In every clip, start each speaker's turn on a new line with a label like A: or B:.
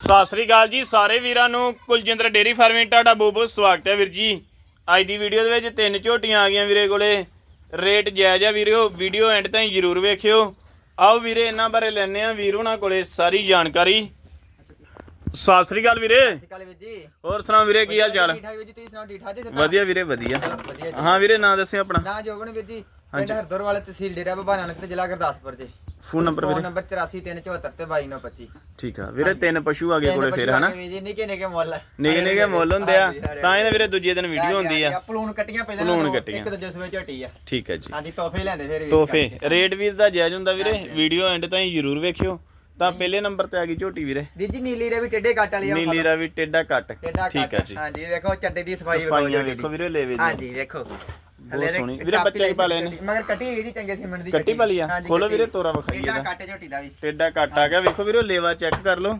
A: ਸਤਿ ਸ੍ਰੀ ਅਕਾਲ ਜੀ ਸਾਰੇ ਵੀਰਾਂ ਨੂੰ। ਕੁਲਜਿੰਦਰ ਡੇਰੀ ਫਾਰਮਿੰਗ ਤੁਹਾਡਾ ਬਹੁਤ ਬਹੁਤ ਸਵਾਗਤ ਹੈ ਵੀਰ ਜੀ। ਅੱਜ ਦੀ ਵੀਡੀਓ ਦੇ ਵਿੱਚ ਤਿੰਨ ਝੋਟੀਆਂ ਆ ਗਈਆਂ ਵੀਰੇ ਕੋਲੇ। ਰੇਟ ਜਾਇਜ਼ ਆ ਵੀਰਿਓ ਵੀਡੀਓ ਐਂਡ ਤਾਈਂ ਜਰੂਰ ਵੇਖਿਓ। ਆਓ ਵੀਰੇ ਇਹਨਾਂ ਬਾਰੇ ਲੈਣੇ ਆ ਵੀਰ ਉਹਨਾਂ ਕੋਲੇ ਸਾਰੀ ਜਾਣਕਾਰੀ। ਸਤਿ ਸ੍ਰੀ ਅਕਾਲ ਵੀਰੇ।
B: ਸਤਿ ਸ਼੍ਰੀ ਅਕਾਲ ਵੀਰ ਜੀ।
A: ਹੋਰ ਸੁਣਾਓ ਵੀਰੇ ਕੀ ਹਾਲ ਚਾਲ?
B: ਵੀਰ
A: ਵਧੀਆ ਵੀਰੇ ਵਧੀਆ। ਹਾਂ ਵੀਰੇ ਨਾਂ ਦੱਸਿਓ ਆਪਣਾ।
B: ਨਾ ਜੋਬਨ ਵੀਰ ਜੀ। ਪਿੰਡ ਹਰਦਰ ਵਾਲੇ ਤਹਿਸੀਲ ਡੇਰਾ ਬਾਬਾ ਨਾਨਕ ਤੇ ਜ਼ਿਲ੍ਹਾ Gurdaspur ji.
A: Phone number
B: phone
A: ਵੀਰੇ
B: ਨੰਬਰ 843774 ਤੇ 2225
A: ਠੀਕ ਆ ਵੀਰੇ ਤਿੰਨ ਪਸ਼ੂ ਆ ਗਏ ਕੋਲੇ ਫਿਰ ਹਨਾ?
B: ਜੀ ਨਿੱਕੇ ਨਿੱਕੇ ਮੁੱਲ
A: ਨਿੱਕੇ ਨਿੱਕੇ ਮੁੱਲ ਹੁੰਦੇ ਆ
B: ਹਾਂਜੀ, ਹਾਂਜੀ।
A: ਤਾਂ ਇਹਨੇ ਵੀਰੇ ਦੂਜੇ ਦਿਨ ਵੀਡੀਓ ਹੁੰਦੀ ਆ।
B: ਪਲੂਨ ਕੱਟੀਆਂ ਪਹਿਲਾਂ
A: ਪਲੂਣ ਕੱਟੀਆਂ।
B: ਇੱਕ ਦੂਜੇ ਸਵੇ ਝੋਟੀ ਆ।
A: ਠੀਕ ਹੈ ਜੀ।
B: ਹਾਂਜੀ ਤੋਹਫੇ ਲੈਂਦੇ ਫਿਰ
A: ਤੋਹਫੇ ਰੇਟ ਵੀਰ ਦਾ ਜਾਇਜ਼ ਹੁੰਦਾ ਵੀਰੇ ਵੀਡੀਓ ਐਂਡ ਤਾਈਂ ਜਰੂਰ ਵੇਖਿਓ। ਤਾਂ ਪਹਿਲੇ ਨੰਬਰ ਤੇ ਆ ਗਈ ਝੋਟੀ ਵੀਰੇ।
B: ਵੀਰ ਜੀ ਨੀਲੀ ਰੇ ਵੀ ਟੇਡੇ ਕੱਟ ਵਾਲੀ ਆ।
A: ਨੀਲੀ ਰਾਵੀ ਟੇਡਾ ਕੱਟ। ਠੀਕ ਹੈ ਜੀ।
B: ਹਾਂਜੀ ਵੇਖੋ ਚੱਡੇ ਦੀ ਸਫ਼ਾਈ
A: ਸਫਾਈਆਂ ਵੇਖੋ ਵੀਰੇ ਲੈਵੇ ਦੀ
B: ਹਾਂਜੀ ਵੇਖੋ।
A: ਬਹੁਤ ਸੋਹਣੀ। ਵੀਰੇ ਬੱਚੇ ਹੀ ਪਾਲੇ ਨੇ।
B: ਮਗਰ ਕੱਟੀ ਵੀਰ ਜੀ ਚੰਗੇ ਸੀਮੈਂਟ ਦੀ
A: ਕੱਟੀ ਪਾਲੀ ਆ? ਖੋਲੋ। ਵੀਰੇ ਤੋਰਾ ਵਿਖਾਈਏ
B: ਟੇਡਾ
A: ਦਾ
B: ਕੱਟ ਝੋਟੀ ਦਾ ਵੀ।
A: ਟੇਡਾ ਕੱਟ ਆ ਗਿਆ। ਵੇਖੋ ਵੀਰੇ ਲੇਵਾ ਚੈੱਕ ਕਰ ਲਓ।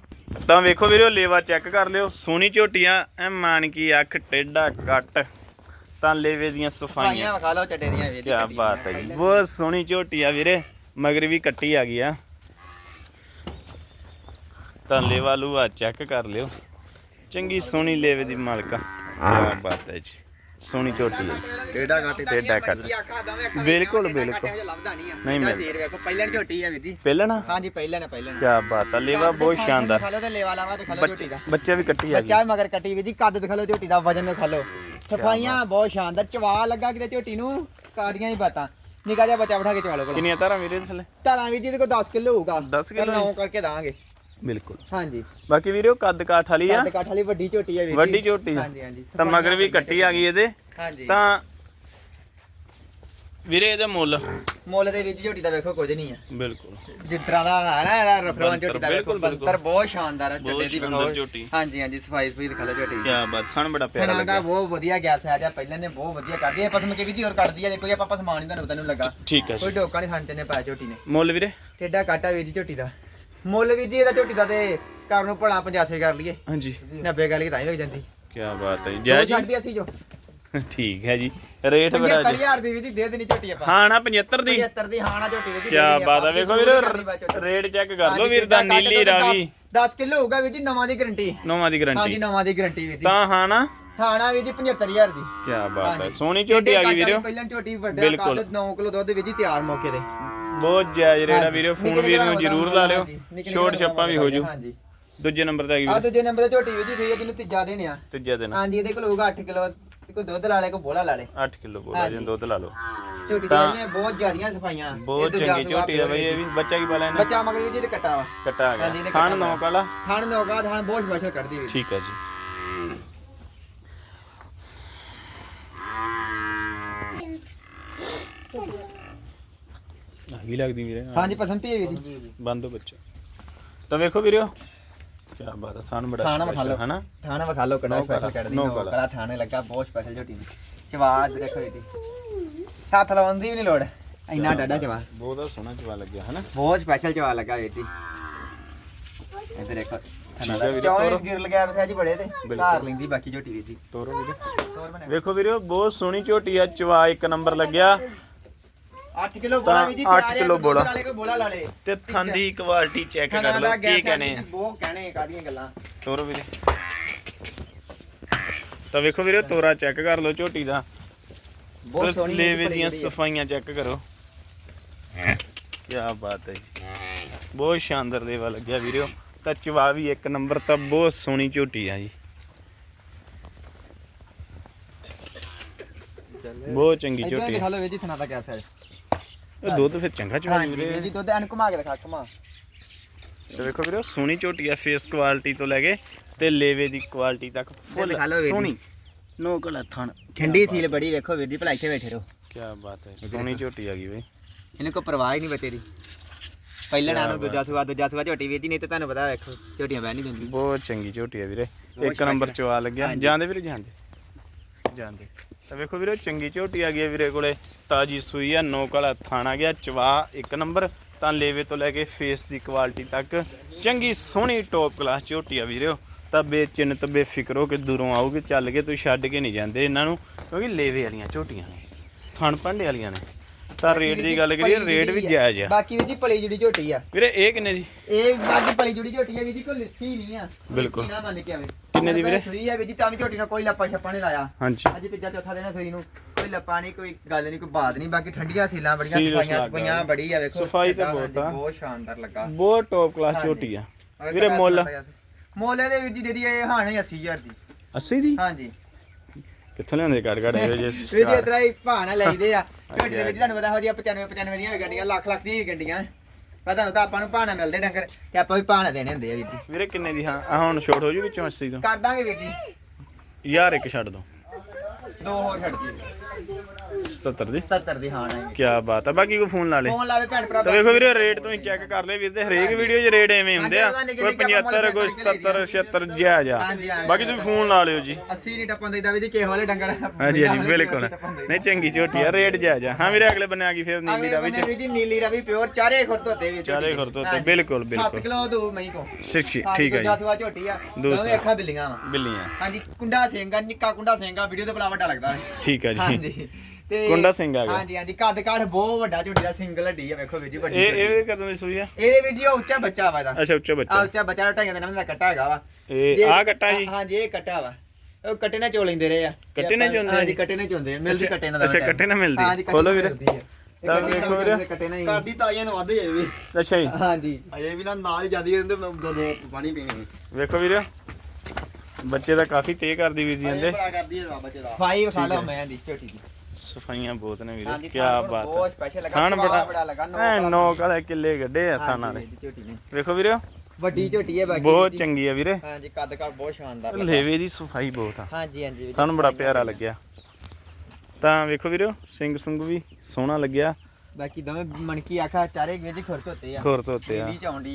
A: ਤਾਂ ਵੇਖੋ ਵੀਰੇ ਲੇਵਾ ਚੈੱਕ ਕਰ ਲਿਓ। ਸੋਹਣੀ ਝੋਟੀਆਂ ਐ ਮਾਨ ਕੀ ਅੱਖ ਟੇਡਾ ਕੱਟ। ਤਾਂ ਲੇਵੇ ਦੀਆਂ ਸਫਾਈਆਂ।
B: ਵਿਖਾ ਲਓ ਚੱਡੇ ਦੀਆਂ ਵੀਰ
A: ਕੀ ਬਾਤ ਹੈ ਜੀ। ਬਹੁਤ ਸੋਹਣੀ ਝੋਟੀ ਆ ਵੀਰੇ। ਮਗਰ ਵੀ ਕੱਟੀ ਆ ਗਈ ਆ। ਤਾਂ ਲੇਵਾ ਲੂਆ ਚੈੱਕ ਕਰ ਲਿਓ। ਚੰਗੀ ਸੋਹਣੀ ਲੇਵੇ ਦੀ ਮਾਲਕਾ ਕੀ ਬਾਤ ਹੈ ਜੀ। ਸੋਹਣੀ ਝੋਟੀ ਹੈ।
B: ਟੇਡਾ ਕੱਟ।
A: ਟੇਢਾ ਕੱਟ। ਬਿਲਕੁਲ, ਬਿਲਕੁਲ।
B: ਲੱਭਦਾ ਨਹੀਂ ਆ।
A: ਨਹੀਂ
B: ਜੀਰ ਵੇਖੋ ਪਹਿਲਾਂ ਝੋਟੀ ਆ ਵੀਰ ਜੀ।
A: ਪਹਿਲਣਾ?
B: ਹਾਂਜੀ ਪਹਿਲਾਂ ਨੇ ਪਹਿਲਾਂ
A: ਕੀ ਬਾਤ ਆ ਲੇਵਾ ਬਹੁਤ ਸ਼ਾਨਦਾਰ।
B: ਦਿਖਾ ਲਓ ਤੇ ਲੇਵਾ ਲਾਵਾ ਦਿਖਾ ਲਓ ਝੋਟੀ ਦਾ।
A: ਬੱਚੇ ਵੀ ਕੱਟੀ ਆ
B: ਬੱਚਾ ਵੀ ਮਗਰ ਕੱਟੀ ਵੀਰ ਜੀ ਕੱਦ ਦਿਖਾ ਲਓ ਝੋਟੀ ਦਾ ਵਜਨ ਦਿਖਾ ਲਓ। ਸਫਾਈਆਂ ਬਹੁਤ ਸ਼ਾਨਦਾਰ ਚਵਾ ਲੱਗਾ ਕਿਤੇ ਝੋਟੀ ਨੂੰ ਕਾਦੀਆਂ ਹੀ ਬਾਤਾਂ। ਨਿਕਾ ਜਿਹਾ ਬੱਚਾ ਬਿਠਾ ਕੇ ਚਵਾ ਲਓ ਕੋਲ
A: ਕਿੰਨੀਆਂ ਤਾਰਾਂ ਵੀਰੇ ਥੱਲੇ
B: ਧਾਰਾਂ ਵੀਰ ਜੀ ਦੇ ਕੋਲ 10 ਕਿਲੋ ਹੋਊਗਾ।
A: 10 ਕਿੱਲੋ
B: ਨੌ ਕਰਕੇ ਦਾਂਗੇ।
A: ਬਿਲਕੁਲ।
B: ਹਾਂਜੀ।
A: ਬਾਕੀ ਵੀਰੇ ਉਹ ਕੱਦ ਕਾਠ ਵਾਲੀ ਆ।
B: ਕੱਦ ਕਾਠ ਵਾਲੀ ਵੱਡੀ ਝੋਟੀ ਆ ਵੀਰ ਜੀ।
A: ਵੱਡੀ ਝੋਟੀ ਆ।
B: ਹਾਂਜੀ ਹਾਂਜੀ।
A: ਤਾਂ ਮਗਰ ਵੀ ਕੱਟੀ ਆ ਗਈ ਇਹਦੇ।
B: ਹਾਂਜੀ।
A: ਤਾਂ ਵੀਰੇ ਇਹਦਾ ਮੁੱਲ?
B: ਮੁੱਲ ਦੇ ਵਿੱਚ ਝੋਟੀ ਦਾ ਵੇਖੋ ਕੁਝ ਨਹੀਂ ਆ।
A: ਬਿਲਕੁਲ।
B: ਜਿਸ ਤਰ੍ਹਾਂ ਦਾ ਹੈ ਨਾ ਇਹਦਾ ਰਫਰਵਾਨ ਝੋਟੀ ਦਾ ਵੇਖੋ
A: ਬਿਲਕੁਲ, ਬਿਲਕੁਲ।
B: ਬੰਤਰ ਬਹੁਤ ਸ਼ਾਨਦਾਰ ਹੈ
A: ਬਹੁਤ
B: ਦੀ
A: ਸ਼ਾਨਦਾਰ ਝੋਟੀ।
B: ਹਾਂਜੀ ਹਾਂਜੀ ਸਫ਼ਾਈ ਸਫ਼ਾਈ ਦਿਖਾ ਲਓ ਝੋਟੀ ਦੀ।
A: ਕੀ ਬਾਤ ਥਣ ਬੜਾ ਪਿਆਰਾ
B: ਖਾਣਾ ਦਾ ਬਹੁਤ ਵਧੀਆ ਗਿਆ ਸਾਜ ਆ ਪਹਿਲਾਂ ਨੇ ਬਹੁਤ ਵਧੀਆ ਕੱਢੀ ਆ। ਪਸਮ ਕੇ ਵੀ ਦੀ ਹੋਰ ਕੱਢਦੀ ਆ ਜੇ ਕੋਈ ਆਪਾਂ ਪਸਮਾਨ ਨਹੀਂ ਤੁਹਾਨੂੰ ਪਤਾ ਨੂੰ ਲੱਗਾ।
A: ਠੀਕ ਹੈ
B: ਕੋਈ
A: ਜੀ
B: ਡੋਕਾ ਨਹੀਂ ਖਾਣ ਨੇ ਪਾਇਆ ਝੋਟੀ ਨੇ।
A: ਮੁੱਲ ਵੀਰੇ?
B: ਟੇਡਾ ਕਾਟਾ ਵੀਰ ਜੀ ਝੋਟੀ ਦਾ। ਮੁੱਲ ਵੀਰ ਜੀ ਇਹਦਾ ਝੋਟੀ ਦਾ ਤੇ ਘਰ ਨੂੰ ਭਲਾ 85 ਕਰ ਲਈਏ।
A: ਹਾਂਜੀ।
B: 90 ਕਰ ਲਈਏ ਤਾਂ ਹੀ ਲੱਗ ਜਾਂਦੀ।
A: ਕੀ ਬਾਤ ਹੈ ਜੀ।
B: ਦੋ
A: ਜੈ
B: ਛੱਡਦੀ ਅਸੀਂ ਜੋ।
A: ਜੀ ਠੀਕ ਹੈ ਜੀ। ਰੇਟ ਬੜਾ ਜੀ
B: 75000 ਦੀ ਵੀਰ ਜੀ ਦੇ ਦੇਣੀ ਝੋਟੀ ਆਪਾਂ।
A: ਹਾਂ ਨਾ 75 ਦੀ।
B: 75 ਦੀ ਹਾਂ ਨਾ ਝੋਟੀ ਜੀ
A: ਕੀ ਬਾਤ ਹੈ। ਵੇਖੋ ਵੀਰੇ ਰੇਟ ਚੈੱਕ ਕਰ ਲਓ ਵੀਰ ਦਾ। ਨੀਲੀ ਰਾਵੀ।
B: 10 ਕਿਲੋ ਹੋਊਗਾ ਵੀਰ ਜੀ ਨਵਾਂ ਦੀ ਗਾਰੰਟੀ
A: ਨੌਵਾਂ ਦੀ ਗਾਰੰਟੀ
B: ਨਵਾਂ ਦੀ ਗਾਰੰਟੀ ਵੀਰ ਜੀ।
A: ਤਾਂ ਹਾਂ ਨਾ
B: ਥਾਣਾ ਵੀਰ ਜੀ 75000 ਦੀ।
A: ਕੀ ਬਾਤ ਹੈ। ਸੋਹਣੀ ਝੋਟੀ ਆ ਗਈ ਵੀਰੇ।
B: ਪਹਿਲਾਂ ਝੋਟੀ ਵੱਡਾ। ਕੱਦ 9 ਕਿਲੋ ਦੁੱਧ ਵੀਰ ਜੀ ਤਿਆਰ ਮੌਕੇ ਤੇ।
A: ਬਹੁਤ ਜਾਇਜ਼ ਰੇਟ ਆ। ਵੀਰੇ
B: ਨਿੱਕੇ
A: ਫੋਨ ਵੀਰ ਨੂੰ
B: ਨਿੱਕੇ
A: ਜ਼ਰੂਰ ਲਾ ਲਿਓ।
B: ਨਿੱਕੇ ਨਿੱਕੇ
A: ਛੋਟ ਛੱਪਾਂ ਵੀ ਹੋ ਜੂ।
B: ਹਾਂਜੀ।
A: ਦੂਜੇ ਨੰਬਰ ਤੇ ਆ ਗਈ
B: ਆ ਦੂਜੇ ਨੰਬਰ ਤੇ ਝੋਟੀ ਵੀਰ ਜੀ ਸਹੀ ਹੈ ਜਿਹਨੂੰ ਤੀਜਾ ਦੇਣੇ ਆ।
A: ਤੀਜੇ ਦਿਨ
B: ਹਾਂਜੀ ਇਹਦੇ ਕੋਲ ਹੋਊਗਾ 8 ਕਿਲੋ ਕੋਈ ਦੁੱਧ ਲਾ ਲੇ ਕੋਈ ਬੋਲਾ ਲਾ ਲੇ
A: 8 ਕਿਲੋ ਬੋਲਾ ਜੀ। ਦੁੱਧ ਲਾ ਲਓ।
B: ਝੋਟੀ ਦੀਆਂ ਬਹੁਤ ਜ਼ਿਆਦੀਆਂ ਸਫਾਈਆਂ
A: ਬਹੁਤ ਚੰਗੀ ਝੋਟੀ ਆ ਬਈ ਇਹ ਵੀ। ਬੱਚਾ ਕੀ ਪਾਲਾ ਇਹਨੇ?
B: ਬੱਚਾ ਮਗਰ ਜੀ ਤੇ ਕੱਟਾ ਵਾ।
A: ਕੱਟਾ ਆ ਗਿਆ। ਖਾਣ ਨੌਕ ਵਾਲਾ
B: ਥਾਣ ਨੋਗਾ ਥਾਣ ਬਹੁਤ ਸਪੈਸ਼ਲ ਕੱਢਦੀ ਵੀਰ
A: ਠੀਕ ਹੈ ਜੀ। ਆਗੀ ਲੱਗਦੀ ਵੀਰੇ
B: ਹਾਂਜੀ ਪਸੰਦ ਪਈ ਹੈ ਵੀਰ ਜੀ?
A: ਬੰਦ ਹੋ ਬੱਚਾ। ਤਾਂ ਵੇਖੋ ਵੀਰਿਓ ਕੀ ਬਾਤ ਹੈ ਥਾਨ ਬੜਾ
B: ਥਾਣ ਵਿਖਾ ਲਓ।
A: ਹਨਾ?
B: ਥਾਣ ਵਿਖਾ ਲਓ
A: ਕਾਲਾ,
B: ਸਪੈਸ਼ਲ ਕੱਢਦੀ
A: ਨੌ
B: ਨੋ
A: ਕਾਲਾ।
B: ਕਲਾ ਥਾਣੇ ਲੱਗਾ ਬਹੁਤ ਸਪੈਸ਼ਲ ਝੋਟੀ ਦੀ ਚਵਾਦ ਦੇਖੋ ਵੀਰ ਜੀ। ਹੱਥ ਲਾਉਣ ਦੀ ਵੀ ਨਹੀਂ ਲੋੜ। ਇੰਨਾ ਡਾਡਾ ਚਵਾ
A: ਬਹੁਤ ਸੋਹਣਾ ਚਵਾ ਲੱਗਿਆ ਹਨਾ?
B: ਬਹੁਤ ਸਪੈਸ਼ਲ ਚਵਾ ਲੱਗਾ ਵੀਰ ਜੀ। ਇੱਧਰ ਦੇਖੋ
A: ਵੀਰੇ,
B: ਚੌਂ। ਗਿਰ ਲਗਿਆ ਵਸਾ ਜੀ ਬੜੇ ਤੇ। ਘਾਰ ਲੈਂਦੀ ਬਾਕੀ ਝੋਟੀ ਵੀਰ ਜੀ।
A: ਤੋਰੋ ਵੀਰੇ। ਵੇਖੋ ਵੀਰਿਓ ਬਹੁਤ ਸੋਹਣੀ ਝੋਟੀ ਆ ਚਵਾ ਇੱਕ ਨੰਬਰ ਲੱਗਿਆ।
B: 8 ਕਿਲੋ ਬੋਲਾ ਵੀਰ ਜੀ
A: ਤਾਂ
B: ਤਿਆਰ ਹੈ,
A: ਕਿਲੋ
B: ਦੁੱਧ
A: ਬੋਲਾ।
B: ਵਾਲੇ ਕੋਈ ਬੋਲਾ ਲਾ ਲੇ।
A: ਤੇ ਥਾਂ ਦੀ ਕੁਆਲਿਟੀ ਚੈੱਕ ਕਰ ਲਓ ਕੀ ਕਹਨੇ
B: ਹੈ ਬਹੁਤ ਕਹਿਣੇ ਕਾਦੀਆਂ ਗੱਲਾਂ।
A: ਤੋਰੋ ਵੀਰੇ। ਤਾਂ ਵੇਖੋ ਵੀਰੇ ਤੋਰਾ ਚੈੱਕ ਕਰ ਲਓ ਝੋਟੀ ਦਾ।
B: ਬਹੁਤ
A: ਤੇ
B: ਸੋਹਣੀ
A: ਲੇਵੇ ਦੀਆਂ
B: ਹੈ।
A: ਸਫਾਈਆਂ ਚੈੱਕ ਕਰੋ। ਕੀ ਬਾਤ ਹੈ ਜੀ। ਬਹੁਤ ਸ਼ਾਨਦਾਰ ਲੇਵਾ ਲੱਗਿਆ ਵੀਰਿਓ ਤਾਂ ਚਵਾ ਵੀ ਇੱਕ ਨੰਬਰ ਤਾਂ ਬਹੁਤ ਸੋਹਣੀ ਝੋਟੀ ਆ ਜੀ। ਬਹੁਤ ਚੰਗੀ ਝੋਟੀ
B: ਦਿਖਾ
A: ਆ।
B: ਲਓ ਵੀਰ ਜੀ ਥਣਾ ਦਾ ਕੈਸਾ ਹੈ
A: ਇਹ ਦੁੱਧ ਫਿਰ ਚੰਗਾ ਚਵਾ
B: ਹਾਂਜੀ ਵੀਰ
A: ਵੀਰੇ
B: ਜੀ ਦੁੱਧ ਐਨ ਘੁਮਾ ਕੇ ਦਿਖਾ ਘੁਮਾ।
A: ਤੇ ਵੇਖੋ ਵੀਰੇ ਸੋਹਣੀ ਝੋਟੀ ਆ ਫੇਸ ਕੁਆਲਿਟੀ ਤੋਂ ਲੈ ਕੇ ਤੇ ਲੇਵੇ ਦੀ ਕੁਆਲਿਟੀ ਤੱਕ ਫੁੱਲ
B: ਦਿਖਾ ਲਓ ਵੀਰ ਜੀ।
A: ਸੋਹਣੀ। ਨੋ ਕਲਾ ਥਣ।
B: ਠੰਡੀ ਸੀਲ ਬੜੀ ਵੇਖੋ ਵੀਰ ਜੀ ਭਲਾ ਇੱਥੇ ਬੈਠੇ ਰਹੋ।
A: ਕੀ ਬਾਤ ਹੈ ਸੋਹਣੀ ਝੋਟੀ ਆ ਗਈ ਬਈ।
B: ਇਹਨੂੰ ਕੋਈ ਪਰਵਾਹ ਹੀ ਨਹੀਂ ਬੱਚੇ ਦੀ ਪਹਿਲਾਂ ਨਾਲੋਂ ਦੂਜਾ ਸੂਆ ਦੂਜਾ ਸੂਆ ਝੋਟੀ ਵੀਰ ਜੀ ਨਹੀਂ ਤੇ ਤੁਹਾਨੂੰ ਪਤਾ ਵੇਖੋ ਝੋਟੀਆਂ ਬਹਿ ਨਹੀਂ ਦਿੰਦੀ
A: ਬਹੁਤ ਚੰਗੀ ਝੋਟੀ ਆ ਵੀਰੇ।
B: ਬਹੁਤ
A: ਇੱਕ ਨੰਬਰ। ਚਵਾ ਲੱਗਿਆ। ਜਾਂਦੇ ਵੀਰੇ ਜਾਂਦੇ। ਜਾਂਦੇ। ਤਾਂ ਵੇਖੋ ਵੀਰੇ, ਚੰਗੀ ਝੋਟੀ ਆ ਗਈ ਹੈ ਵੀਰੇ ਕੋਲੇ। ਤਾਜੀ ਸੂਈ ਆ ਨੋਕ ਵਾਲਾ ਥਾਣਾ ਗਿਆ, ਚਵਾ ਇੱਕ ਨੰਬਰ। ਤਾਂ ਲੇਵੇ ਤੋਂ ਲੈ ਕੇ ਫੇਸ ਦੀ ਕੁਆਲਿਟੀ ਤੱਕ ਚੰਗੀ ਸੋਹਣੀ ਟੌਪ ਕਲਾਸ ਝੋਟੀ ਆ ਵੀਰੇ। ਤਾਂ ਬੇਚਿੰਨਤ ਹੋ ਕੇ ਦੂਰੋਂ ਆਓਗੇ ਚੱਲ ਕੇ ਤੁਸੀਂ ਛੱਡ ਕੇ ਨਹੀਂ ਜਾਂਦੇ ਇਹਨਾਂ ਨੂੰ, ਕਿਉਂਕਿ ਲੇਵੇ ਵਾਲੀਆਂ ਝੋਟੀਆਂ ਨੇ, ਥਣ ਪੰਡੇ ਵਾਲੀਆਂ ਨੇ। ਤਾਂ ਰੇਟ ਦੀ ਗੱਲ ਕਰੀਏ ਰੇਟ ਵੀ ਜਾਇਜ਼ ਆ।
B: ਬਾਕੀ ਵੀਰ ਜੀ ਪਲੀ ਜੁੜੀ ਝੋਟੀ ਆ।
A: ਵੀਰੇ ਇਹ ਕਿੰਨੇ ਦੀ?
B: ਇਹ ਬਾਕੀ ਪਲੀ ਜੁੜੀ ਝੋਟੀ ਆ ਵੀਰ ਜੀ ਕੋਈ ਲਿੱਸੀ ਨਹੀਂ ਆ।
A: ਬਿਲਕੁਲ।
B: ਨਾ ਮੰਨ ਕੇ ਆਵੇ।
A: ਕਿੰਨੇ ਦੀ ਵੀਰੇ?
B: ਸੂਈ ਆ ਵੀਰ ਜੀ ਤਾਂ ਵੀ ਝੋਟੀ ਨਾਲ ਕੋਈ ਲੱਪਾ ਛੱਪਾ ਨਹੀਂ ਲਾਇਆ।
A: ਹਾਂਜੀ।
B: ਅੱਜ ਤੀਜਾ ਚੌਥਾ ਦਿਨ ਸੂਈ ਨੂੰ। ਕੋਈ ਲੱਪਾ ਨਹੀਂ ਕੋਈ ਗੱਲ ਨਹੀਂ ਕੋਈ ਬਾਤ ਨਹੀਂ। ਬਾਕੀ ਠੰਡੀਆਂ ਸੀਲਾਂ ਬੜੀਆਂ ਸਫਾਈਆਂ ਸਫਾਈਆਂ ਬੜੀ ਆ ਵੇਖੋ
A: ਸਫ਼ਾਈ ਤਾਂ ਬਹੁਤ ਆ।
B: ਬਹੁਤ ਸ਼ਾਨਦਾਰ ਲੱਗਾ।
A: ਬਹੁਤ ਟੌਪ ਕਲਾਸ। ਝੋਟੀ ਆ। ਵੀਰੇ ਮੁੱਲ?
B: ਮੁੱਲ ਇਹਦੇ ਵੀਰ ਜੀ ਦੇ ਦੀ ਇਹ ਹਾਣੇ 80000 ਦੀ।
A: 80 ਦੀ?
B: ਹਾਂਜੀ।
A: ਕਿੱਥੋਂ ਲਿਆਉਂਦੇ ਕੱਢ ਕੱਢ ਇਹੋ ਜਿਹੇ
B: ਵੀਰ ਜੀ ਇਤਰਾ ਹੀ ਭਾਣਾ ਲਈਦੇ ਆ। ਝੋਟੀ ਦੇ ਵਿੱਚ ਤੁਹਾਨੂੰ ਪਤਾ ਵਧੀਆ 95 95 ਦੀਆਂ ਵੀ ਗੱਡੀਆਂ ਲੱਖ ਲੱਖ ਦੀਆਂ ਵੀ ਗੱਡੀਆਂ। ਪਤਾ ਨੂੰ ਤਾਂ ਆਪਾਂ ਨੂੰ ਭਾਣਾ ਮਿਲਦੇ ਡੰਗਰ ਤੇ ਆਪਾਂ ਵੀ ਭਾਣਾ ਦੇਣੇ ਹੁੰਦੇ ਆ ਵੀਰ ਜੀ।
A: ਵੀਰੇ ਕਿੰਨੇ ਦੀ? ਹਾਂ ਆ ਹੁਣ ਛੋਟ ਹੋ ਜੂ ਵਿੱਚੋਂ 80 ਤੋਂ।
B: ਕਰ ਦਾਂਗੇ ਵੀਰ ਜੀ।
A: ਯਾਰ ਇੱਕ ਛੱਡ ਦੋ।
B: ਦੋ ਹੋਰ ਛੱਡ ਜੀ
A: 77 ਦੀ?
B: 77 ਦੀ ਹੈ
A: ਕੀ ਬਾਤ ਆ ਬਾਕੀ ਕੋਈ ਫੋਨ ਲਾ ਲੇ।
B: ਫੋਨ ਲਾਵੇ ਭੈਣ ਭਰਾ
A: ਤਾਂ ਵੇਖੋ ਵੀਰੇ ਰੇਟ ਤੁਸੀਂ ਚੈੱਕ ਕਰ ਲਿਓ ਵੀਰ ਤੇ ਹਰੇਕ ਵੀਡੀਓ 'ਚ ਰੇਟ ਐਵੇਂ ਹੁੰਦੇ ਆ। ਕੋਈ 75 ਕੋਈ 77 76 ਜਾਇਜ਼ ਆ
B: ਹਾਂਜੀ, ਹਾਂਜੀ।
A: ਬਾਕੀ ਤੁਸੀਂ ਫੋਨ ਲਾ ਲਿਓ ਜੀ।
B: 80 ਨਹੀਂ ਟੱਪਣ ਦੇਦਾ ਵੀਰ ਜੀ ਕਿਸੇ ਵਾਲੇ ਡੰਗਰ
A: ਹਾਂਜੀ ਹਾਂਜੀ ਬਿਲਕੁਲ। ਨਹੀਂ ਚੰਗੀ ਝੋਟੀ ਆ ਰੇਟ ਜਾਇਜ਼ ਆ ਹਾਂ ਵੀਰੇ ਅਗਲੇ ਬੰਨੇ ਆ ਗਈ ਫਿਰ ਨੀਲੀ ਦਾ ਵਿੱਚ
B: ਵੀਰ ਜੀ ਨੀਲੀ ਰਵੀ ਪਿਓਰ ਚਾਰੇ ਖੁਰ ਧੋਤੇ ਵੀ
A: ਚਾਰੇ ਖੁਰ ਧੋਤੇ, ਬਿਲਕੁਲ,
B: 7
A: ਬਿਲਕੁਲ।
B: ਕਿਲੋ ਦੋ ਮਈ ਕੋ।
A: ਸਿੱਖੀ ਠੀਕ ਹੈ ਜੀ।
B: ਦਸਵਾ ਝੋਟੀ ਆ।
A: ਦੂਸਰਾ।
B: ਦੋਵੇਂ ਅੱਖਾਂ ਬਿੱਲੀਆਂ ਵਾ।
A: ਬਿੱਲੀਆਂ।
B: ਹਾਂਜੀ ਕੁੰਡਾ ਸਿੰਘਾ ਨਿੱਕਾ ਕੁੰਡਾ ਸਿੰਘਾ ਵੀਡੀਓ ਤੇ ਬੜਾ ਵੱਡਾ ਲੱਗਦਾ ਹੈ।
A: ਠੀਕ ਹੈ ਜੀ।
B: ਹਾਂਜੀ। ਤੇ
A: ਕੁੰਡਾ ਸਿੰਘ ਆ ਗਿਆ।
B: ਹਾਂਜੀ ਹਾਂਜੀ। ਕੱਦ ਕਾਠ ਬਹੁਤ ਵੱਡਾ ਝੋਟੀ ਦਾ ਸਿੰਗਲ ਹੱਡੀ ਆ ਵੇਖੋ ਵੀਰ ਜੀ ਵੱਡੀ
A: ਇਹ। ਇਹ ਕਦੋਂ ਦੀ ਸੂਈ ਆ?
B: ਇਹ ਵੀਰ ਜੀ ਉਹ ਉੱਚਾ ਬੱਚਾ ਵਾ ਇਹਦਾ।
A: ਅੱਛਾ ਉੱਚਾ
B: ਆ
A: ਬੱਚਾ
B: ਉੱਚਾ ਬੱਚਾ ਢਾਈਆਂ ਦੇ ਨਾਮ ਦਾ ਕੱਟਾ ਹੈਗਾ ਵਾ।
A: ਇਹ
B: ਜੇ-
A: ਆ ਕੱਟਾ ਜੀ?
B: ਹਾਂਜੀ ਇਹ ਕੱਟਾ ਵਾ। ਉਹ ਕੱਟੇ ਨਾਲ ਚੋ ਲੈਂਦੇ ਰਹੇ ਆ।
A: ਕੱਟੇ ਨਾਲ ਚੋਂਦੇ ਆ
B: ਹਾਂਜੀ
A: ਜੀ?
B: ਕੱਟੇ ਨਾਲ ਚੋਂਦੇ ਆ। ਮਿਲਦੀ
A: ਅੱਛਾ,
B: ਕੱਟੇ ਨਾਲ
A: ਅੱਛਾ, ਕੱਟੇ ਨਾਲ ਮਿਲਦੀ। ਖੋਲੋ ਵੀਰੇ। ਤਾਂ ਵੇਖੋ ਵੀਰੇ।
B: ਕੱਟੇ ਨਾਲ ਹੀ।
C: ਕਾਡੀ ਤਾਈਆਂ ਨੂੰ ਵੱਧ ਜਾਏ ਵੀ।
A: ਅੱਛਾ ਜੀ।
B: ਹਾਂਜੀ।
C: ਅਜੇ ਵੀ ਨਾ ਨਾਲ ਹੀ ਜਾਂਦੀ ਰਹਿੰਦੇ ਮੈਂ ਦੋ ਦੋ ਪਾਣੀ ਪੀਣੀ
A: ਵੇਖੋ ਵੀਰੇ। ਬੱਚੇ ਦਾ ਕਾਫੀ ਤੇਜ਼ ਕਰਦੀ ਵੀਰ ਜੀ ਕਹਿੰਦੇ
C: ਬੜਾ ਕਰਦੀ ਹੈ ਬੱਚੇ ਦਾ।
B: ਫਾਈ ਵਿਖਾ
A: ਠੀਕ
B: ਲਓ
A: ਹੈ।
B: ਮੈਂ ਦੀ ਝੋਟੀ ਦੀ
A: ਸਫਾਈਆਂ ਬਹੁਤ ਨੇ ਵੀਰੇ ਕੀ ਬਾਤ
B: ਬਹੁਤ
A: ਹੈ
B: ਸਪੈਸ਼ਲ ਲੱਗਾ
A: ਖਾਣ ਬੜਾ
B: ਵਾਲਾ
A: ਕਾਲੇ ਗੱਡੇ ਵੇਖੋ ਵੀਰੇ।
B: ਵੱਡੀ ਝੋਟੀ ਹੈ ਬਾਕੀ
A: ਬਹੁਤ। ਚੰਗੀ ਆ ਵੀਰੇ।
B: ਹਾਂਜੀ ਕੱਦ ਕਾਠ ਬਹੁਤ ਸ਼ਾਨਦਾਰ ਲੱਗਾ।
A: ਲੇਵੇ ਦੀ ਸਫ਼ਾਈ ਬਹੁਤ ਆ।
B: ਹਾਂਜੀ ਹਾਂਜੀ ਵੀਰ ਜੀ,
A: ਸਾਨੂੰ ਬੜਾ
B: ਸਫ਼ਾਈ
A: ਪਿਆਰਾ ਲੱਗਿਆ। ਤਾਂ ਵੇਖੋ ਵੀਰੇ ਸਿੰਘ ਸੁੰਗ ਵੀ ਸੋਹਣਾ ਲੱਗਿਆ।
B: ਬਾਕੀ ਦੋਵੇਂ ਮਣਕੀ ਆਖਾ ਚਾਰੇ ਵੀਰ ਜੀ ਖੁਰ ਧੋਤੇ ਆ।
A: ਖੋਰ ਤੋਂ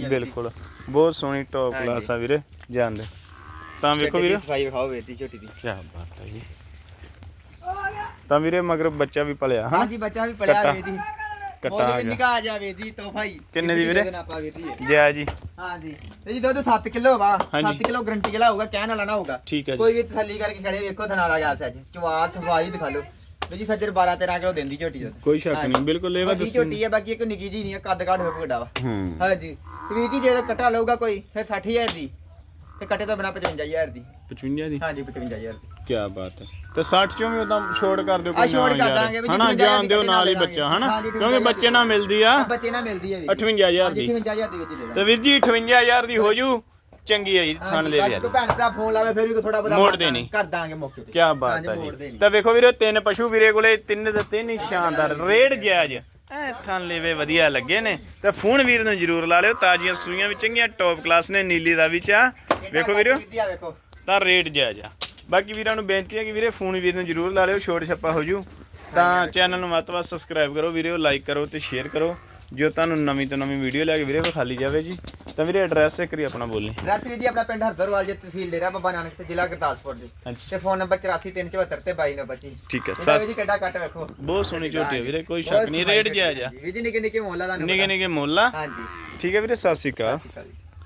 A: ਆ। ਬਿਲਕੁਲ। ਬਹੁਤ ਸੋਹਣੀ ਟੌਪ। ਕਲਾਸ ਆ ਵੀਰੇ ਜਾਣਦੇ ਤਾਂ ਵੇਖੋ
B: ਦੀ
A: ਵੀਰੇ।
B: ਸਫ਼ਾਈ ਵਿਖਾਓ ਦੀ ਝੋਟੀ ਦੀ।
A: ਕੀ ਬਾਤ ਹੈ ਜੀ। ਤਾਂ ਵੀਰੇ ਮਗਰ ਬੱਚਾ ਵੀ ਪਲਿਆ ਹਾਂ
B: ਹਾਂਜੀ ਬੱਚਾ ਵੀ ਪਲਿਆ
A: ਕੱਟਾ।
B: ਦੀ।
A: ਕੱਟਾ ਆ ਗਿਆ।
B: ਨਿਕਾ ਜਾ ਵੀਰ ਦੀ ਤੋਹਫਾ ਹੀ।
A: ਕਿੰਨੇ ਦੀ ਵੀਰੇ?
B: ਆਪਾਂ ਵੀਰ ਜੀ
A: ਜੈ ਜੀ।
B: ਹਾਂਜੀ। ਇਹ ਜੀ ਦੁੱਧ 7 ਕਿਲੋ ਵਾ।
A: ਹਾਂਜੀ।
B: 7 ਕਿਲੋ ਗਰੰਟੀ ਵਾਲਾ ਹੋਊਗਾ ਕਹਿਣ ਵਾਲਾ ਨਾ ਹੋਊਗਾ।
A: ਠੀਕ ਹੈ ਜੀ।
B: ਕੋਈ ਵੀ ਤਸੱਲੀ ਕਰਕੇ ਖੜੇ ਵੇਖੋ ਧਨਾਲਾ ਗਿਆ ਅੱਜ ਚਵਾ ਸਫ਼ਾਈ ਦਿਖਾ ਲਓ। ਵੀ ਜੀ ਸੱਜਰ 12 13 ਕਿਲੋ ਦਿੰਦੀ ਝੋਟੀ ਦੁੱਧ
A: ਕੋਈ ਸ਼ੱਕ
B: ਹਾਂਜੀ।
A: ਨਹੀਂ ਬਿਲਕੁਲ ਲੇਵਾ
B: ਵੱਡੀ
A: ਦੱਸੋ।
B: ਝੋਟੀ ਹੈ ਬਾਕੀ ਇੱਕ ਨਿੱਕੀ ਜੀ ਨਹੀਂ ਹੈ ਕੱਦ ਕਾਠ ਹੋਵੇ ਵੱਡਾ ਵਾ।
A: ਹੂੰ।
B: ਹਾਂਜੀ। ਤੇ ਵੀਰ ਜੀ ਜੇ ਕਟਾ ਲਊਗਾ ਕੋਈ ਫਿਰ 60000 ਦੀ। ਤੇ ਕਟੇ ਤੋਂ ਬਿਨਾ 55000 ਦੀ।
A: 55 ਦੀ?
B: ਹਾਂਜੀ 55000 ਦੀ।
A: ਕੀ ਬਾਤ ਹੈ। ਤੇ 60 ਚੋਂ ਵੀ ਉਦਾਂ ਛੋੜ ਕਰ ਦਿਓ
B: ਆ ਛੋੜ ਕਰ ਦਾਂਗੇ ਵੀ
A: ਹਨਾ ਜਾਣ ਦਿਓ ਨਾਲ ਹੀ
B: ਦੇ
A: ਬੱਚਾ ਹਨਾ? ਕਿਉਂਕਿ ਬੱਚੇ ਨਾਲ ਮਿਲਦੀ ਆ।
B: ਬੱਚੇ ਨਾਲ ਮਿਲਦੀ ਵੀਰ ਜੀ
A: 58000 ਦੀ।
B: 55000 ਦੀ ਵਿੱਚ ਦੇ
A: ਤੇ ਵੀਰ ਜੀ 58000 ਦੀ ਹੋ ਜੂ ਚੰਗੀ ਹੈ ਜੀ ਥਣ ਲਿਆ।
B: ਕੋਈ ਭੈਣ ਭਰਾ ਫੋਨ ਲਾਵੇ ਫਿਰ ਵੀ ਥੋੜਾ ਬਹੁਤਾ
A: ਮੋੜ ਦੇਣੀ।
B: ਕਰ ਦਾਂਗੇ ਮੌਕੇ ਤੇ।
A: ਕੀ ਬਾਤ ਹੈ ਜੀ। ਤਾਂ ਵੇਖੋ ਵੀਰੇ ਤਿੰਨ ਪਸ਼ੂ ਵੀਰੇ ਕੋਲੇ ਤਿੰਨ ਦੇ ਤਿੰਨ ਹੀ ਸ਼ਾਨਦਾਰ। ਰੇਡ ਜਾਇਜ਼ ਐ ਥਣ ਲੈਵੇ ਵਧੀਆ ਲੱਗੇ ਨੇ। ਤੇ ਫੋਨ ਵੀਰ ਨੂੰ ਜਰੂਰ ਲਾ ਲਿਓ, ਤਾਜ਼ੀਆਂ ਸੂਈਆਂ ਵੀ ਚੰਗੀਆਂ ਟੌਪ ਕਲਾਸ ਨੇ, ਨੀਲੀ ਦਾ ਵਿੱਚ ਆ ਵੇਖੋ ਵੀਰੋ
B: ਵੇਖੋ
A: ਤਾਂ ਰੇਟ ਜਾਇਜ਼ ਆ ਬਾਕੀ ਵੀਰਾਂ ਨੂੰ ਬੇਨਤੀ ਹੈ ਕਿ ਵੀਰੇ, ਫੋਨ ਵੀਰ ਨੂੰ ਜਰੂਰ ਲਾ ਲਿਓ, ਛੋਟ ਛੱਪਾ ਹੋ ਜੂ। ਤਾਂ ਚੈਨਲ ਨੂੰ ਵੱਧ ਤੋਂ ਵੱਧ ਸਬਸਕ੍ਰਾਈਬ ਕਰੋ ਵੀਡੀਓ ਲਾਈਕ ਕਰੋ ਤੇ ਸ਼ੇਅਰ ਕਰੋ। ਜੋ ਤੁਹਾਨੂੰ ਨਵੀਂ ਤੋਂ ਨਵੀਂ ਵੀਡੀਓ ਲੈ ਕੇ ਵੀਰੇ ਵਿਖਾਲੀ ਜਾਵੇ ਜੀ। ਤਾਂ ਵੀਰੇ ਐਡਰੈਸ ਇੱਕ ਵਾਰੀ ਆਪਣਾ ਬੋਲੀ।
B: ਰਸ ਵੀਰ ਜੀ ਆਪਣਾ ਪਿੰਡ ਹਰਦਰਵਾਲ ਜੀ ਤਹਿਸੀਲ ਡੇਰਾ ਬਾਬਾ ਨਾਨਕ ਤੇ ਜ਼ਿਲ੍ਹਾ ਗੁਰਦਾਸਪੁਰ ਜੀ। ਤੇ ਫੋਨ ਨੰਬਰ 8437 ਤੇ 2225
A: ਠੀਕ ਹੈ ਸਸ
B: ਜੀ ਕਿੱਡਾ ਕੱਟ ਵੇਖੋ।
A: ਬਹੁਤ ਸੋਹਣੀ ਝੋਟੀ ਹੈ ਵੀਰੇ ਕੋਈ
B: ਬਹੁਤ
A: ਸ਼ੱਕ ਨਹੀਂ
B: ਸਫ਼ਾਈ
A: ਰੇਟ
B: ਰੱਖੀ
A: ਜਾਇਜ਼ ਆ
B: ਜੀ ਨਿੱਕੇ ਨਿੱਕੇ ਮੋਲਾ ਦਾ
A: ਨਿੱਕੇ ਨਿੱਕੇ ਮੁੱਲ
B: ਹਾਂਜੀ।
A: ਠੀਕ ਹੈ ਵੀਰੇ ਸਤਿ ਸ਼੍ਰੀ ਅਕਾਲ।
B: ਸਤਿ ਸ਼੍ਰੀ ਅਕਾਲ ਜੀ।